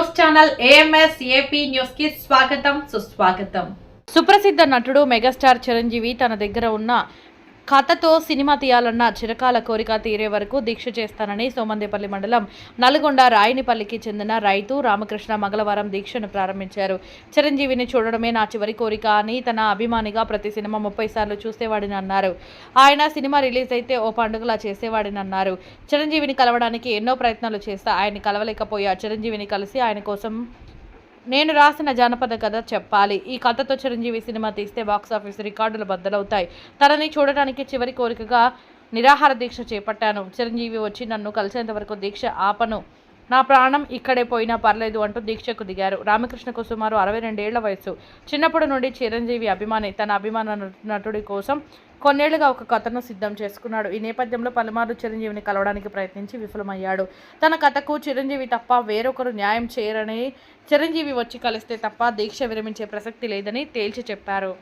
News channel AMS AP న్యూస్కి స్వాగతం సుస్వాగతం. సుప్రసిద్ధ నటుడు మెగాస్టార్ చిరంజీవి తన దగ్గర ఉన్న కథతో సినిమా తీయాలన్న చిరకాల కోరిక తీరే వరకు దీక్ష చేస్తానని సోమందేపల్లి మండలం నల్గొండ రాయనిపల్లికి చెందిన రైతు రామకృష్ణ మంగళవారం దీక్షను ప్రారంభించారు. చిరంజీవిని చూడడమే నా చివరి కోరిక అని తన అభిమానిగా ప్రతి సినిమా ముప్పై సార్లు చూసేవాడిని అన్నారు. ఆయన సినిమా రిలీజ్ అయితే ఓ పండుగలా చేసేవాడిని అన్నారు. చిరంజీవిని కలవడానికి ఎన్నో ప్రయత్నాలు చేస్తా ఆయన కలవలేకపోయా. చిరంజీవిని కలిసి ఆయన కోసం నేను రాసిన జానపద కథ చెప్పాలి. ఈ కథతో చిరంజీవి సినిమా తీస్తే బాక్స్ ఆఫీస్ రికార్డులు బద్దలవుతాయి. తనని చూడటానికి చివరి కోరికగా నిరాహార దీక్ష చేపట్టాను. చిరంజీవి వచ్చి నన్ను కలిసేంత వరకు దీక్ష ఆపను. నా ప్రాణం ఇక్కడే పోయినా పర్లేదు అంటూ దీక్షకు దిగారు. రామకృష్ణకు సుమారు అరవై రెండేళ్ళ వయసు చిన్నప్పటి నుండి చిరంజీవి అభిమాని తన అభిమాన నటుడి కోసం కొన్నేళ్ళుగా ఒక కథను సిద్ధం చేసుకున్నాడు. ఈ నేపథ్యంలో పలుమార్లు చిరంజీవిని కలవడానికి ప్రయత్నించి విఫలమయ్యాడు. తన కథకు చిరంజీవి తప్ప వేరొకరు న్యాయం చేయరని చిరంజీవి వచ్చి కలిస్తే తప్ప దీక్ష విరమించే ప్రసక్తి లేదని తేల్చి చెప్పారు.